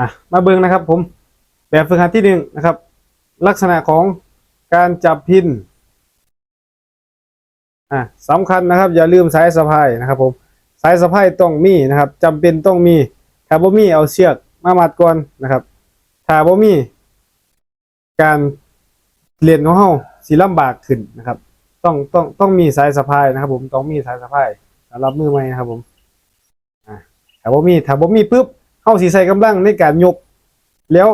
อะมาเบิ่งนะครับ ผมแบบฝึกหัดที่หนึ่งนะครับ ลักษณะของการจับพินอะสำคัญนะครับ อย่าลืมสายสะพายนะครับ ผมสายสะพายต้องมีนะครับจำเป็นต้องมีถ้าบ่มีเอาเชือกมามัดก่อนนะครับถ้าบ่มี การเรียนของเฮาสิลำบากขึ้นนะครับ ต้องต้องต้องมีสายสะพายนะครับ ผมต้องมีสายสะพายสำหรับมือใหม่นะครับ ผมอะถ้าบ่มีถ้าบ่มีปุ๊บ เฮาสิใส่กำลังในการยก แล้ว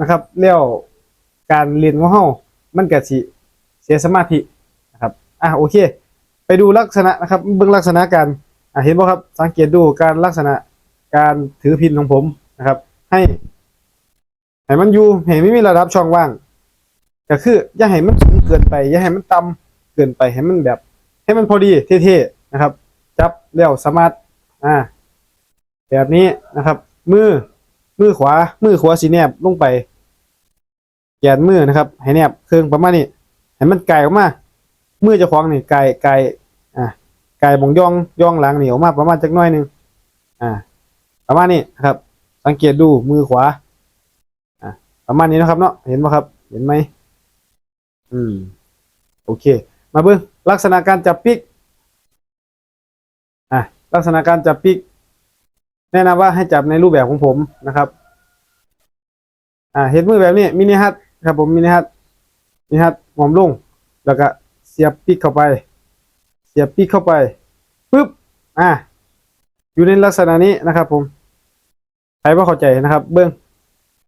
นะครับ แล้วการเรียนของเฮามันก็สิเสียสมาธินะครับอะโอเค ไปดูลักษณะนะครับ เบิ่งลักษณะการอะเห็นบ่ครับ สังเกตดูการลักษณะการถือพินของผมนะครับ ให้ให้มันอยู่ให้ไม่มีระดับช่องว่าง ก็คือ อย่าให้มันสูงเกินไป อย่าให้มันต่ำเกินไปให้มันแบบ ให้มันพอดีเท่ๆนะครับ จับแล้วสามารถอ่าแบบนี้นะครับ มือ มือขวา มือขวาสีแนบลงไป แกนมือนะครับให้แนบเครื่องประมาณนี้ให้มันไกลออกมามือเจ้าของนี่ไกลไกลอ่าไกลบงย่องย่องหลังเหนี่ออกมากประมาณจักน้อยหนึงอ่า ประมาณนี้นะครับ สังเกตดูมือขวา อ่าประมาณนี้นะครับเนาะเห็นไหมครับ เห็นไหมอืม โอเค มาเบิ่งลักษณะการจับปิกอะลักษณะการจับปิก แนะนำว่าให้จับในรูปแบบของผมนะครับอ่าเห็นมือแบบนี้มินิฮัทครับผมมินิฮัทมินิฮัทหอมลง แล้วก็เสียบปิกเข้าไป เสียบปิกเข้าไปปุ๊บอ่าอยู่ในลักษณะนี้นะครับผมใครว่าเข้าใจนะครับ เบิ้อง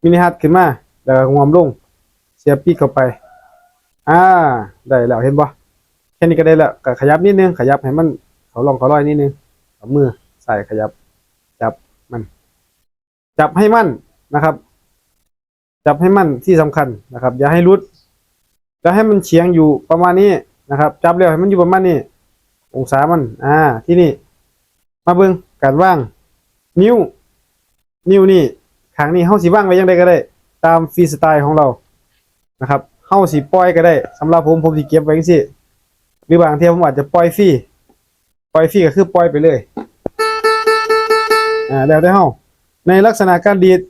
มินิฮัทขึ้นมาแล้วก็งอมลง เสียบปิกเข้าไป อ่า ได้แล้วเห็นปะแค่นี้ก็ได้แล้วก็ขยับนิดนึงขยับให้มันเขาลองเขาลอยนิดนึงเอามือใส่ขยับ จับให้มั่นนะครับ จับให้มั่นที่สำคัญนะครับ อย่าให้รุดจะให้มันเฉียงอยู่ประมาณนี้นะครับ จับแล้วให้มันอยู่ประมาณนี้องศามัน อ่า ที่นี่ มาเบิ่งการว่าง นิ้ว นิ้วนี่ขางนี้เฮาสิว่างไว้ยังไงก็ได้ ตามฟรีสไตล์ของเรานะครับเฮาสิปล่อยก็ได้สำหรับผมผมสิเก็บไว้จังซี่หรือบางทีผมอาจจะปล่อยฟรีปล่อยฟรีก็คือปล่อยไปเลย อ่าแล้วได้เฮา ในลักษณะการดีด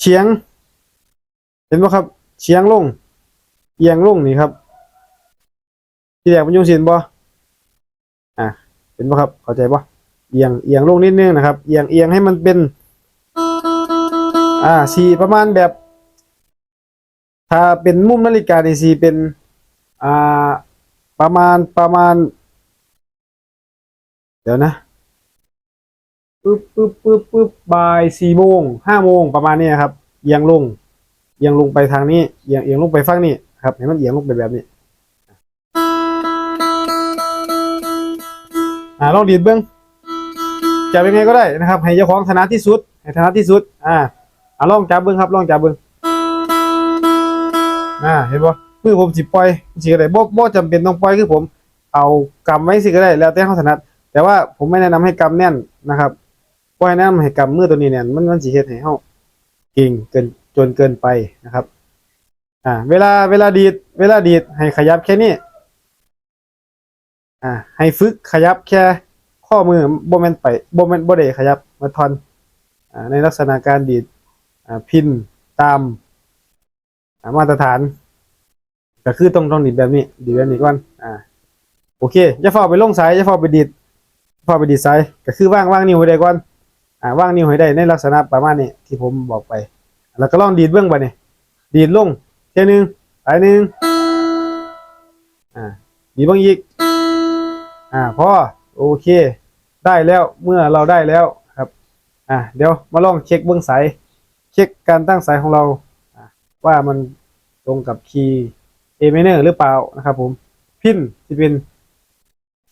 เฉียง เห็นไหมครับเฉียงลงเอียงลงนี่ครับ ที่แรกมันยุ่งสินบ่อ่าเห็นไหมครับ เข้าใจบ่เอียงเอียงลงนิดนึงนะครับ เอียงเอียงให้มันเป็น อ่าสีประมาณแบบ ถ้าเป็นมุมนาฬิกานี่สีเป็น อ่า ประมาณประมาณ เดี๋ยวนะ ปึ๊บปึ๊บปึ๊บปึ๊บบ่ายสี่โมงห้าโมงประมาณนี้ครับเอียงลงเอียงลงไปทางนี้เอียงเอียงลงไปฝั่งนี้ครับเห็นมันเอียงลงไปแบบนี้อ่าลองดีดเบิ้องจับยังไงก็ได้นะครับ ให้เจ้าของถนัดที่สุดให้ถนัดที่สุดอ่าอ่าลองจับเบิ้องครับลองจับเบิ้องอ่าเห็นบ่มือผมสิปล่อยสิก็ได้บ่บ่จำเป็นต้องปล่อยคือผม เอากำไว้สิก็ได้ แล้วแต่เขาถนัด แต่ว่าผมไม่แนะนำให้กำแน่นนะครับ ปล่อยนะนำให้กำมือตัวนี้เนี่ยมันมันสิเฮ็ดให้เฮาเก่งเกินจนเกินไปนะครับ อ่า เวลาเวลาดีด เวลาดีดให้ขยับแค่นี้อ่า ให้ฝึกขยับแค่ ข้อมือบ่แม่นไปบ่แม่นบ่ได้ขยับมาทอนอ่าในลักษณะการดีดอ่าพินตามมาตรฐานก็คือต้องต้องดีดแบบนี้ดีดแบบนี้ก่อนอ่าโอเคอย่าเฝ้าไปลงสายอย่าเฝ้าไปดีดฟอไปดีดสายก็คือว่างว่างนิ้วให้ได้ก่อน อ่าว่างนิ้วให้ได้ในลักษณะประมาณนี้ที่ผมบอกไป แล้วก็ลองดีดเบื้องไปนี่ดีดลงเท่ยหนึงสายหนึ่งอ่าดีดเบ้างอีกอ่าพอโอเค ได้แล้วเมื่อเราได้แล้วครับอ่าเดี๋ยวมาลองเช็คเบื้องสายเช็คการตั้งสายของเราว่ามันตรงกับคีย์ A minor หรือเปล่านะครับผมพินที่เป็น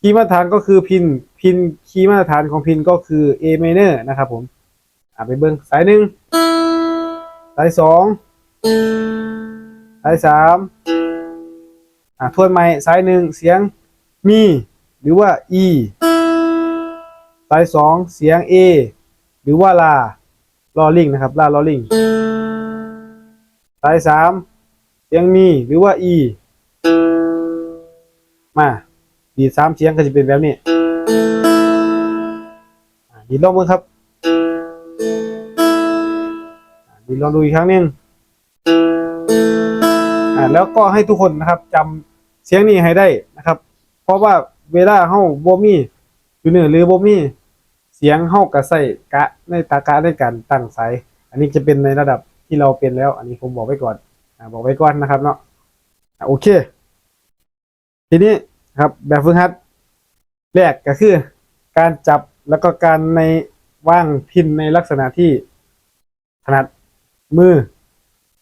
คีย์มาตรฐานก็คือพินพินคีย์มาตรฐานของพินก็คือ A minor นะครับผมอ่าไปเบิ้งสายหนึ่งสายสองสายสามอ่าทวนใหม่สายหนึ่งเสียงมีหรือว่า E สายสองเสียง A หรือว่าลาลอลิงนะครับลาลอลิงสายสามเสียงมีหรือว่า E มา ดีดสามเสียงก็จะเป็นแบบนี้ดีดลองมือครับนี่ลองดูอีกครั้งหนึงอ่าแล้วก็ให้ทุกคนนะครับจำเสียงนี้ให้ได้นะครับ เพราะว่าเวลาเฮาบ่มีอยู่เหนือหรือบ่มีเสียงเฮาก็ใส่กะในตากะในการตั้งสายอันนี้จะเป็นในระดับที่เราเป็นแล้ว อันนี้ผมบอกไว้ก่อนอบอกไว้ก่อนนะครับเนาะโอเค ทีนี้ ครับ แบบฝึกหัดแรกก็คือ การจับแล้วก็การในว่างพินในลักษณะที่ถนัดมือ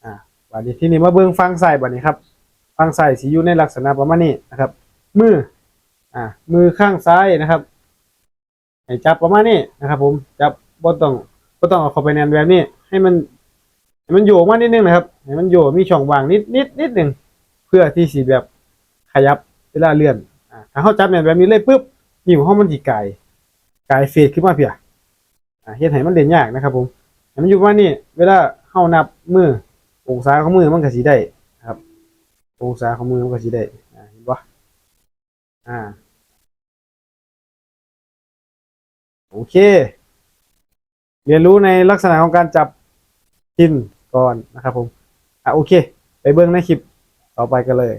อ่าวันนี้ที่นี่มาเบิ่งฟังใส่บัดนี้ครับ ฟังใส่สีอยู่ในลักษณะประมาณนี้นะครับ มืออ่ามือข้างซ้ายนะครับให้จับประมาณนี้นะครับ ผมจับบ่ต้องบ่ต้องเอาเข้าไปแนนแบบนี้ ให้มันให้มันโยกมานิดนึงนะครับให้มันโยกมีช่องว่างนิดนิดนิดหนึ่งเพื่อที่สีแบบขยับ เวลาเลื่อนอ่าถ้าเขาจับแน่นแบบนี้เลยปุ๊บนิ้วเขามันสิไกลไกลเฟดขึ้นมาเพียอ่าเฮ็ดให้มันเด่นยากนะครับ ผมมันอยู่ประมานี้เวลาเฮานับมือองศาของมือมันก็สิได้ครับ องศาของมือมันก็สิได้อ่าเห็นปะอ่าโอเค เรียนรู้ในลักษณะของการจับพินก่อนนะครับผม อะโอเค ไปเบิ่งในคลิปต่อไปกันเลย